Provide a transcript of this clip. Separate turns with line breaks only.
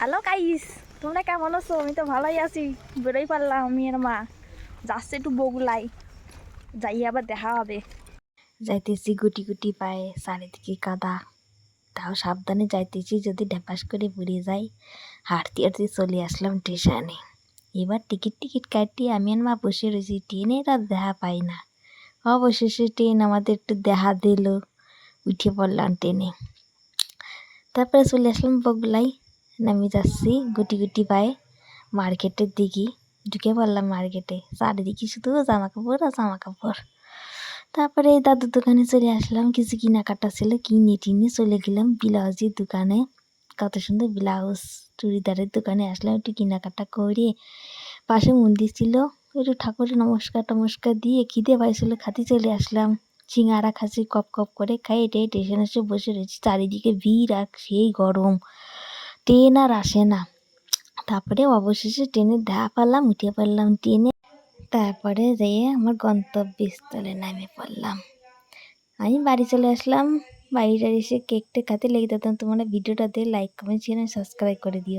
Hello guys তোমরা কেমন আছো? আমি তো ভালোই আছি। বেরোই পারলাম, আমি আর মা। যাচ্ছে একটু বগুলাই। যাই আবার দেখা হবে। যাইতেছি গুটি গুটি পায়ে, চারিদিকে কাদা। তাও সাবধানে যাইতেছি যদি ঢেপাস করে পড়ে যাই হাঁটতে হাঁটতে চলে আসলাম স্টেশনে। এবার টিকিট টিকিট কাটিয়ে আমি আর মা বসে রয়েছি। ট্রেনের আর দেখা পাই না। অবশেষে ট্রেন আমাদের একটু দেখা দিল। উঠে পড়লাম ট্রেনে। তারপরে চলে আসলাম বগুলাই। নামি যাচ্ছি গুটি গুটি পায়ে মার্কেটের দিকে। ঢুকে পড়লাম মার্কেটে। চারিদিকে শুধু জামা কাপড় আর জামা কাপড়। তারপরে এই দাদুর দোকানে চলে আসলাম। কিছু কেনাকাটা ছিল, কিনে টিনে চলে গেলাম। ব্লাউজের দোকানে। কত সুন্দর ব্লাউজ চুড়িদারের দোকানে আসলাম একটু কেনাকাটা করে। পাশে মন্দির ছিল। একটু ঠাকুরের নমস্কার টমস্কার দিয়ে খিদে পাইছিল, খাতে চলে আসলাম। সিঙ্গারা খাচ্ছি, কপ কপ করে খাই। এটাই স্টেশনে এসে বসে রয়েছি। চারিদিকে ভিড় আর সেই গরম। ট্রেন আর আসে না। তারপরে অবশেষে ট্রেনে দেখা পারলাম উঠে পারলাম ট্রেনে। তারপরে যেয়ে আমার গন্তব্যস্থলে নামে পড়লাম। আমি বাড়ি চলে আসলাম। বাড়িটা এসে কেকটা খাতে লেগে যেতাম তোমরা ভিডিওটাতে লাইক কমেন্ট শেয়ার সাবস্ক্রাইব করে দিও।